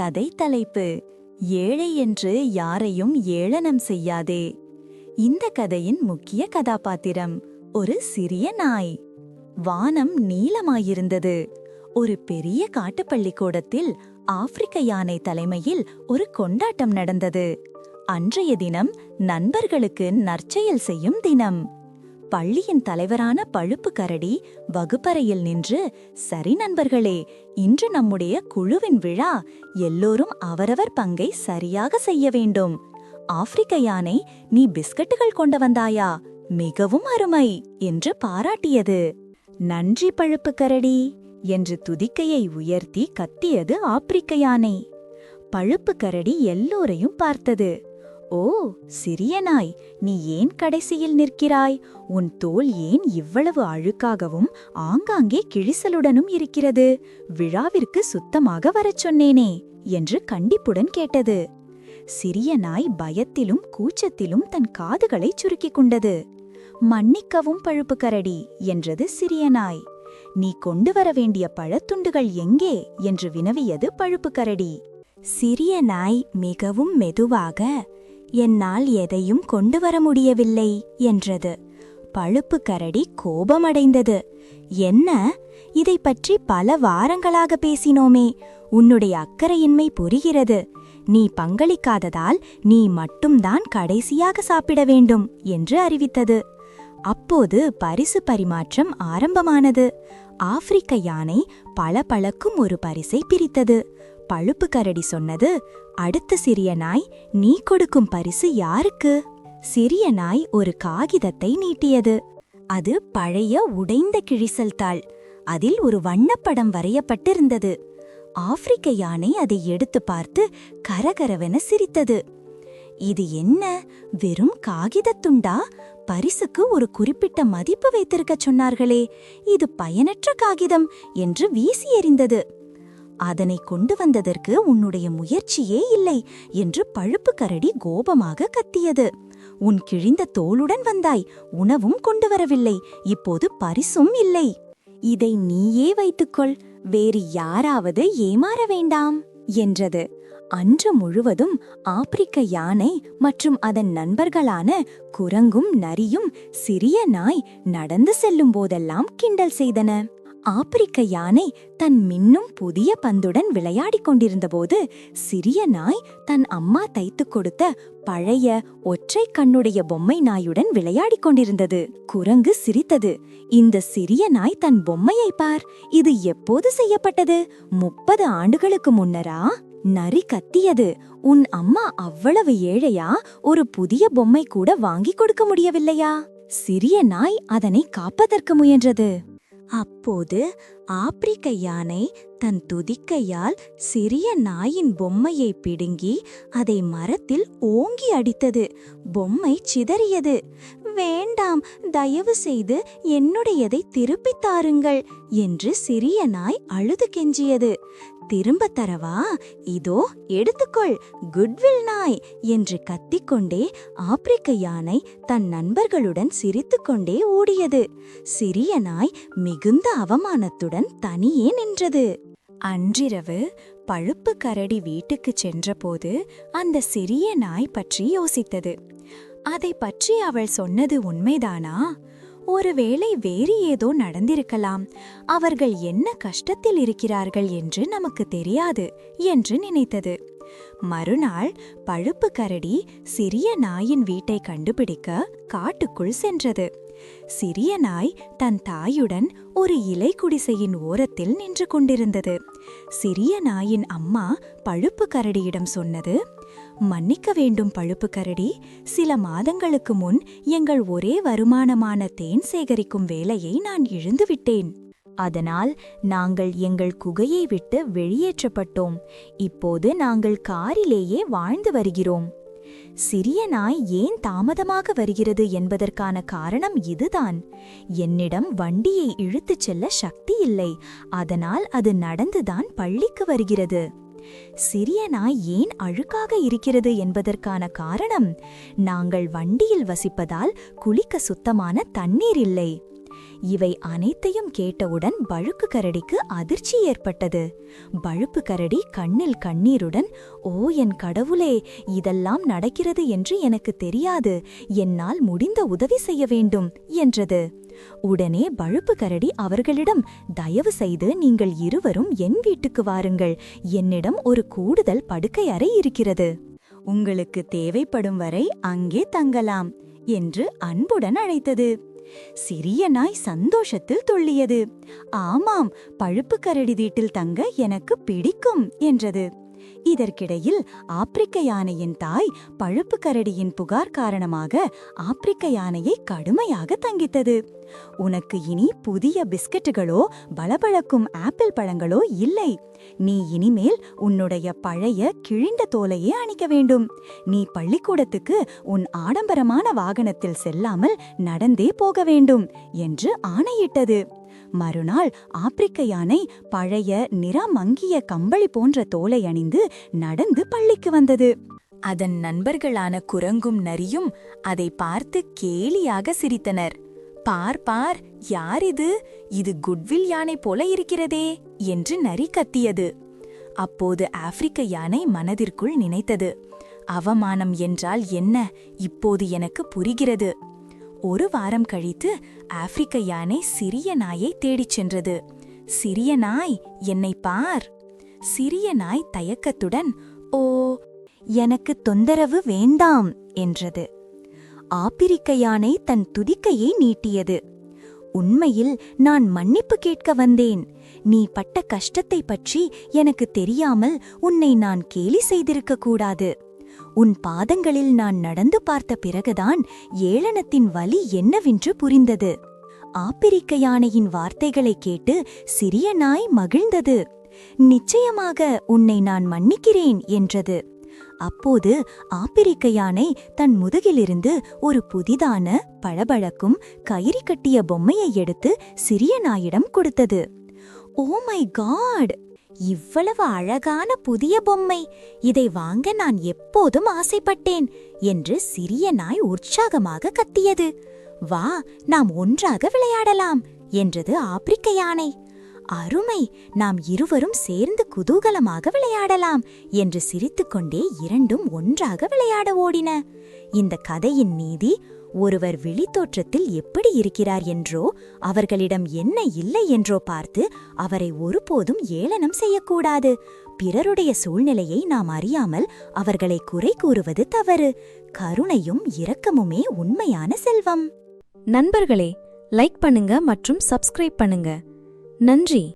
கதை தலைப்பு ஏழை என்று யாரையும் ஏளனம் செய்யாதே இந்த கதையின் முக்கிய கதாபாத்திரம் ஒரு சிறிய நாய். வானம் நீளமாயிருந்தது. ஒரு பெரிய காட்டுப்பள்ளிக்கூடத்தில் ஆப்பிரிக்க யானை தலைமையில் ஒரு கொண்டாட்டம் நடந்தது. அன்றைய தினம் நண்பர்களுக்கு நற்செயல் செய்யும் தினம். பள்ளியின் தலைவரான பழுப்பு கரடி வகுப்பறையில் நின்று சரி நண்பர்களே இன்று நம்முடைய குழுவின் விழா. எல்லோரும் அவரவர் பங்கை சரியாக செய்ய வேண்டும். ஆப்பிரிக்க யானை நீ பிஸ்கட்டுகள் கொண்டு வந்தாயா? மிகவும் அருமை! என்று பாராட்டியது. நன்றி பழுப்பு கரடி! என்று துதிக்கையை உயர்த்தி கத்தியது ஆப்பிரிக்க யானை. பழுப்பு கரடி எல்லோரையும் பார்த்தது. ஓ சிறிய நாய். நீ ஏன் கடைசியில் நிற்கிறாய்? உன் தோல் ஏன் இவ்வளவு அழுக்காகவும் ஆங்காங்கே கிழிசலுடனும் இருக்கிறது? விழாவிற்கு சுத்தமாக வரச் சொன்னேனே என்று கண்டிப்புடன் கேட்டது. சிறிய நாய் பயத்திலும் கூச்சத்திலும் தன் காதுகளைச் சுருக்கிக் கொண்டது. மன்னிக்கவும் பழுப்பு கரடி என்றது சிறிய நாய். நீ கொண்டு வர வேண்டிய பழத்துண்டுகள் எங்கே? என்று வினவியது பழுப்பு கரடி. சிறிய நாய் மிகவும் மெதுவாக என்னால் எதையும் கொண்டு வர முடியவில்லை என்றது. பழுப்பு கரடி கோபமடைந்தது. என்ன? இதை பற்றி பல வாரங்களாக பேசினோமே. உன்னுடைய அக்கறையின்மை புரிகிறது. நீ பங்களிக்காததால் நீ மட்டும்தான் கடைசியாக சாப்பிட வேண்டும் என்று அறிவித்தது. அப்போது பரிசு பரிமாற்றம் ஆரம்பமானது. ஆப்பிரிக்க யானை பளபளக்கும் ஒரு பரிசை பிரித்தது. பழுப்பு கரடி சொன்னது அடுத்த சிறிய நாய் நீ கொடுக்கும் பரிசு யாருக்கு? சிறிய நாய் ஒரு காகிதத்தை நீட்டியது. அது பழைய உடைந்த கிழிசல் தாள். அதில் ஒரு வண்ணப்படம் வரையப்பட்டிருந்தது. ஆப்பிரிக்க யானை அதை எடுத்து பார்த்து கரகரவென சிரித்தது. இது என்ன? வெறும் காகிதத்துண்டா பரிசுக்கு ஒரு குறிப்பிட்ட மதிப்பு வைத்திருக்கச் சொன்னார்களே. இது பயனற்ற காகிதம் என்று வீசி எறிந்தது. அதனை கொண்டு வந்ததற்கு உன்னுடைய முயற்சியே இல்லை என்று பழுப்பு கரடி கோபமாக கத்தியது. உன் கிழிந்த தோளுடன் வந்தாய் உணவும் கொண்டு வரவில்லை இப்போது பரிசும் இல்லை. இதை நீயே வைத்துக்கொள் வேறு யாராவது ஏமாற வேண்டாம் என்றது. அன்று முழுவதும் ஆப்பிரிக்க யானை மற்றும் அதன் நண்பர்களான குரங்கும் நரியும் சிறிய நாய் நடந்து செல்லும் போதெல்லாம் கிண்டல் செய்தன. ஆப்பிரிக்க யானை தன் மின்னும் புதிய பந்துடன் விளையாடிக் கொண்டிருந்தபோது சிறிய நாய் தன் அம்மா தைத்துக் கொடுத்த பழைய ஒற்றை கண்ணுடைய பொம்மை நாயுடன் விளையாடிக் கொண்டிருந்தது. குரங்கு சிரித்தது. இந்த சிறிய நாய் தன் பொம்மையை பார். இது எப்போது செய்யப்பட்டது? முப்பது ஆண்டுகளுக்கு முன்னரா நரி கத்தியது. உன் அம்மா அவ்வளவு ஏழையா? ஒரு புதிய பொம்மை கூட வாங்கிக் கொடுக்க முடியவில்லையா சிறிய நாய் அதனை காப்பதற்கு முயன்றது. அப்போது ஆப்பிரிக்க யானை தன் துதிக்கையால் சிறிய நாயின் பொம்மையை பிடுங்கி அதை மரத்தில் ஓங்கி அடித்தது. பொம்மை சிதறியது. வேண்டாம் தயவு செய்து என்னுடையதை திருப்பித் தாருங்கள் என்று சிறிய நாய் அழுது கெஞ்சியது. திரும்ப தரவா? இதோ எடுத்துக்கொள் குட்வில் நாய் என்று கத்திக்கொண்டே ஆப்பிரிக்க யானை தன் நண்பர்களுடன் சிரித்துக்கொண்டே ஓடியது. சிறிய நாய் மிகுந்த அவமானத்துடன் தனியே நின்றது. அன்றிரவு பழுப்பு கரடி வீட்டுக்குச் சென்றபோது அந்த சிறிய நாய் பற்றி யோசித்தது. அதை பற்றி அவள் சொன்னது உண்மைதானா? ஒருவேளை வேறு ஏதோ நடந்திருக்கலாம். அவர்கள் என்ன கஷ்டத்தில் இருக்கிறார்கள் என்று நமக்கு தெரியாது என்று நினைத்தது. மறுநாள் பழுப்பு கரடி சிறிய நாயின் வீட்டை கண்டுபிடிக்க காட்டுக்குள் சென்றது. சிறிய நாய் தன் தாயுடன் ஒரு இலை குடிசையின் ஓரத்தில் நின்று கொண்டிருந்தது. சிறிய நாயின் அம்மா பழுப்பு கரடியிடம் சொன்னது மன்னிக்க வேண்டும் பழுப்பு கரடி சில மாதங்களுக்கு முன் எங்கள் ஒரே வருமானமான தேன் சேகரிக்கும் வேலையை நான் இழந்துவிட்டேன். அதனால் நாங்கள் எங்கள் குகையை விட்டு வெளியேற்றப்பட்டோம். இப்போது நாங்கள் காரிலேயே வாழ்ந்து வருகிறோம். சிறிய நாய் ஏன் தாமதமாக வருகிறது என்பதற்கான காரணம் இதுதான். என்னிடம் வண்டியை இழுத்துச் செல்ல சக்தி இல்லை. அதனால் அது நடந்துதான் பள்ளிக்கு வருகிறது. சிறிய நாய் ஏன் அழுக்காக இருக்கிறது என்பதற்கான காரணம் நாங்கள் வண்டியில் வசிப்பதால் குளிக்க சுத்தமான தண்ணீர் இல்லை. இவை அனைத்தையும் கேட்டவுடன் பழுப்பு கரடிக்கு அதிர்ச்சி ஏற்பட்டது. பழுப்பு கரடி கண்ணில் கண்ணீருடன் ஓ என் கடவுளே இதெல்லாம் நடக்கிறது என்று எனக்கு தெரியாது. என்னால் முடிந்த உதவி செய்ய வேண்டும் என்றது. உடனே பழுப்பு கரடி அவர்களிடம் தயவு செய்து நீங்கள் இருவரும் என் வீட்டுக்கு வாருங்கள். என்னிடம் ஒரு கூடுதல் படுக்கை அறை இருக்கிறது. உங்களுக்கு தேவைப்படும் வரை அங்கே தங்கலாம் என்று அன்புடன் அழைத்தது. சிறிய நாய் சந்தோஷத்தில் துள்ளியது. ஆமாம் பழுப்பு கரடி வீட்டில் தங்க எனக்கு பிடிக்கும் என்றது. இதற்கிடையில் ஆப்பிரிக்க யானையின் தாய் பழுப்பு கரடியின் புகார் காரணமாக ஆப்பிரிக்க யானையை கடுமையாக தங்கித்தது. உனக்கு இனி புதிய பிஸ்கட்டுகளோ பளபளக்கும் ஆப்பிள் பழங்களோ இல்லை. நீ இனிமேல் உன்னுடைய பழைய கிழிந்த தோலையே அணிக்க வேண்டும். நீ பள்ளிக்கூடத்துக்கு உன் ஆடம்பரமான வாகனத்தில் செல்லாமல் நடந்தே போக வேண்டும் என்று ஆணையிட்டது. மறுநாள் ஆப்பிரிக்க யானை பழைய நிறமங்கிய கம்பளி போன்ற தோலை அணிந்து நடந்து பள்ளிக்கு வந்தது. அதன் நண்பர்களான குரங்கும் நரியும் அதை பார்த்து கேலியாக சிரித்தனர். பார் பார் யார் இது? இது குட்வில் யானை போல இருக்கிறதே என்று நரி கத்தியது. அப்போது ஆப்பிரிக்க யானை மனதிற்குள் நினைத்தது. அவமானம் என்றால் என்ன? இப்போது எனக்கு புரிகிறது. ஒரு வாரம் கழித்து ஆப்பிரிக்க யானை சிறிய நாயை தேடிச் சென்றது. சிறிய நாய் என்னை பார். சிறிய நாய் தயக்கத்துடன் ஓ எனக்கு தொந்தரவு வேண்டாம் என்றது. ஆப்பிரிக்க யானை தன் துதிக்கையை நீட்டியது. உண்மையில் நான் மன்னிப்பு கேட்க வந்தேன். நீ பட்ட கஷ்டத்தை பற்றி எனக்கு தெரியாமல் உன்னை நான் கேலி செய்திருக்க கூடாது. உன் பாதங்களில் நான் நடந்து பார்த்த பிறகுதான் ஏளனத்தின் வலி என்னவென்று புரிந்தது. ஆப்பிரிக்க யானையின் வார்த்தைகளை கேட்டு சிறிய நாய் மகிழ்ந்தது. நிச்சயமாக உன்னை நான் மன்னிக்கிறேன் என்றது. அப்போது ஆப்பிரிக்க யானை தன் முதுகிலிருந்து ஒரு புதிதான பளபளக்கும் கயிறு கட்டிய பொம்மையை எடுத்து சிறிய நாயிடம் கொடுத்தது. Oh my God! இவ்வளவு அழகான புதிய பொம்மை. இதை வாங்க நான் எப்போதும் ஆசைப்பட்டேன் என்று சிறிய நாய் உற்சாகமாக கத்தியது. வா நாம் ஒன்றாக விளையாடலாம் என்றது ஆப்பிரிக்க யானை. அருமை நாம் இருவரும் சேர்ந்து குதூகலமாக விளையாடலாம் என்று சிரித்துக்கொண்டே இரண்டும் ஒன்றாக விளையாட ஓடின. இந்த கதையின் நீதி ஒருவர் விழித்தோற்றத்தில் எப்படி இருக்கிறார் என்றோ அவர்களிடம் என்ன இல்லை என்றோ பார்த்து அவரை ஒருபோதும் ஏளனம் செய்யக்கூடாது. பிறருடைய சூழ்நிலையை நாம் அறியாமல் அவர்களை குறை கூறுவது தவறு. கருணையும் இரக்கமுமே உண்மையான செல்வம். நண்பர்களே லைக் பண்ணுங்க மற்றும் சப்ஸ்கிரைப் பண்ணுங்க. நன்றி.